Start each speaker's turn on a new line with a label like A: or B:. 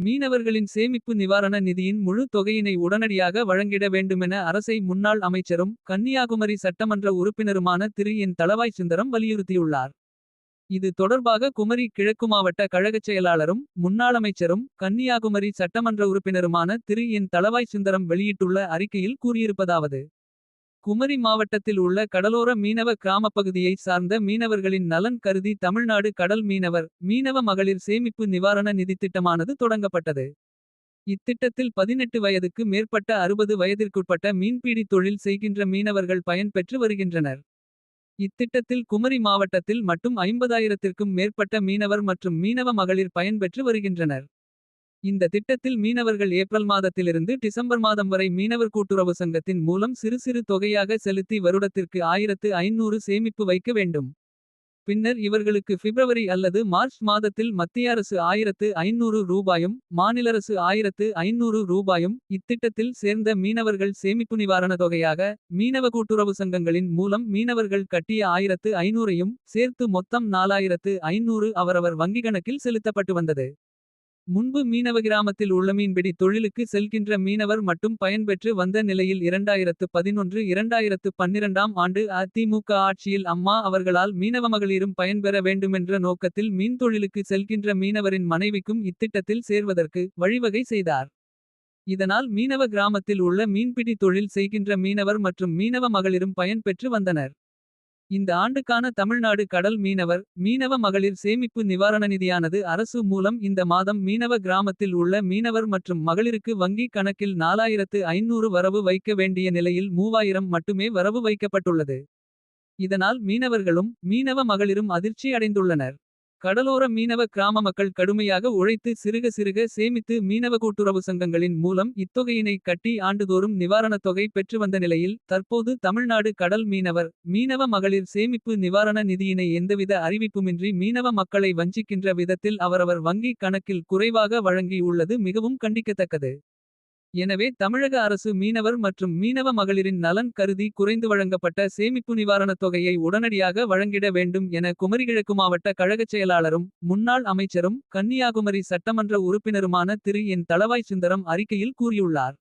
A: மீனவர்களின் சேமிப்பு நிவாரண நிதியின் முழு தொகையினை உடனடியாக வழங்கிட வேண்டுமென அரசை முன்னாள் அமைச்சரும் கன்னியாகுமரி சட்டமன்ற உறுப்பினருமான திரு என் தளவாய் சுந்தரம் வலியுறுத்தியுள்ளார். இது தொடர்பாக குமரி கிழக்கு மாவட்ட கழகச் செயலாளரும். முன்னாளமைச்சரும் கன்னியாகுமரி சட்டமன்ற உறுப்பினருமான திரு என் தளவாய் சுந்தரம் வெளியிட்டுள்ள அறிக்கையில் கூறியிருப்பதாவது. குமரி மாவட்டத்தில் உள்ள கடலோர மீனவ கிராமப்பகுதியை சார்ந்த மீனவர்களின் நலன் கருதி தமிழ்நாடு கடல் மீனவர். மீனவ மகளிர் சேமிப்பு நிவாரண நிதித்திட்டமானது தொடங்கப்பட்டது. இத்திட்டத்தில் 18 வயதுக்கு மேற்பட்ட 60 வயதிற்குட்பட்ட மீன்பிடி தொழில் செய்கின்ற மீனவர்கள் பயன் பெற்று வருகின்றனர். இத்திட்டத்தில் குமரி மாவட்டத்தில் மட்டும் 50000த்திற்கும் மேற்பட்ட மீனவர் மற்றும் மீனவ மகளிர் பயன்பெற்று வருகின்றனர். இந்த திட்டத்தில் மீனவர்கள் ஏப்ரல் மாதத்திலிருந்து டிசம்பர் மாதம் வரை மீனவர் கூட்டுறவு சங்கத்தின் மூலம் சிறு சிறு தொகையாக செலுத்தி வருடத்திற்கு 1500 சேமிப்பு வைக்க வேண்டும். பின்னர் இவர்களுக்கு பிப்ரவரி அல்லது மார்ச் மாதத்தில் மத்திய அரசு 1500 ரூபாயும். மாநில அரசு ஆயிரத்து ஐநூறு ரூபாயும் இத்திட்டத்தில் சேர்ந்த மீனவர்கள் சேமிப்பு நிவாரண தொகையாக. மீனவ கூட்டுறவு சங்கங்களின் மூலம் மீனவர்கள் கட்டிய 1500யும் சேர்த்து மொத்தம் 4500 அவரவர் வங்கி கணக்கில் செலுத்தப்பட்டு வந்தது. முன்பு மீனவ கிராமத்தில் உள்ள மீன்பிடி தொழிலுக்கு செல்கின்ற மீனவர் மட்டும் பயன்பெற்று வந்த நிலையில் 2011 2012ஆம் ஆண்டு அதிமுக ஆட்சியில் அம்மா அவர்களால் மீனவ மகளிரும் பயன்பெற வேண்டுமென்ற நோக்கத்தில் மீன் தொழிலுக்கு செல்கின்ற மீனவரின் மனைவிக்கும் இத்திட்டத்தில் சேர்வதற்கு வழிவகை செய்தார். இதனால் மீனவ கிராமத்தில் உள்ள மீன்பிடி தொழில் செய்கின்ற மீனவர் மற்றும் மீனவ மகளிரும் பயன்பெற்று வந்தனர். இந்த ஆண்டுக்கான தமிழ்நாடு கடல் மீனவர். மீனவ மகளிர் சேமிப்பு நிவாரண நிதியானது அரசு மூலம் இந்த மாதம் மீனவ கிராமத்தில் உள்ள மீனவர் மற்றும் மகளிருக்கு வங்கி கணக்கில் 4500 வரவு வைக்க வேண்டிய நிலையில் 3000 மட்டுமே வரவு வைக்கப்பட்டுள்ளது. இதனால் மீனவர்களும் மீனவ மகளிரும் அதிர்ச்சி அடைந்துள்ளனர். கடலோர மீனவ கிராம மக்கள் கடுமையாக உழைத்து சிறுக சிறுக சேமித்து மீனவ கூட்டுறவு சங்கங்களின் மூலம் இத்தொகையினை கட்டி ஆண்டுதோறும் நிவாரணத் தொகை பெற்று வந்த நிலையில். தற்போது தமிழ்நாடு கடல் மீனவர். மீனவ மகளிர் சேமிப்பு நிவாரண நிதியினை எந்தவித அறிவிப்புமின்றி மீனவ மக்களை வஞ்சிக்கின்ற விதத்தில் அவரவர் வங்கி கணக்கில் குறைவாக வழங்கி உள்ளது மிகவும் கண்டிக்கத்தக்கது. எனவே தமிழக அரசு மீனவர் மற்றும் மீனவ மகளிரின் நலன் கருதி குறைந்து வழங்கப்பட்ட சேமிப்பு நிவாரணத் தொகையை உடனடியாக வழங்கிட வேண்டும் என குமரிகிழக்கு மாவட்ட கழகச் செயலாளரும். முன்னாள் அமைச்சரும் கன்னியாகுமரி சட்டமன்ற உறுப்பினருமான திரு என் தளவாய் சுந்தரம் அறிக்கையில் கூறியுள்ளார்.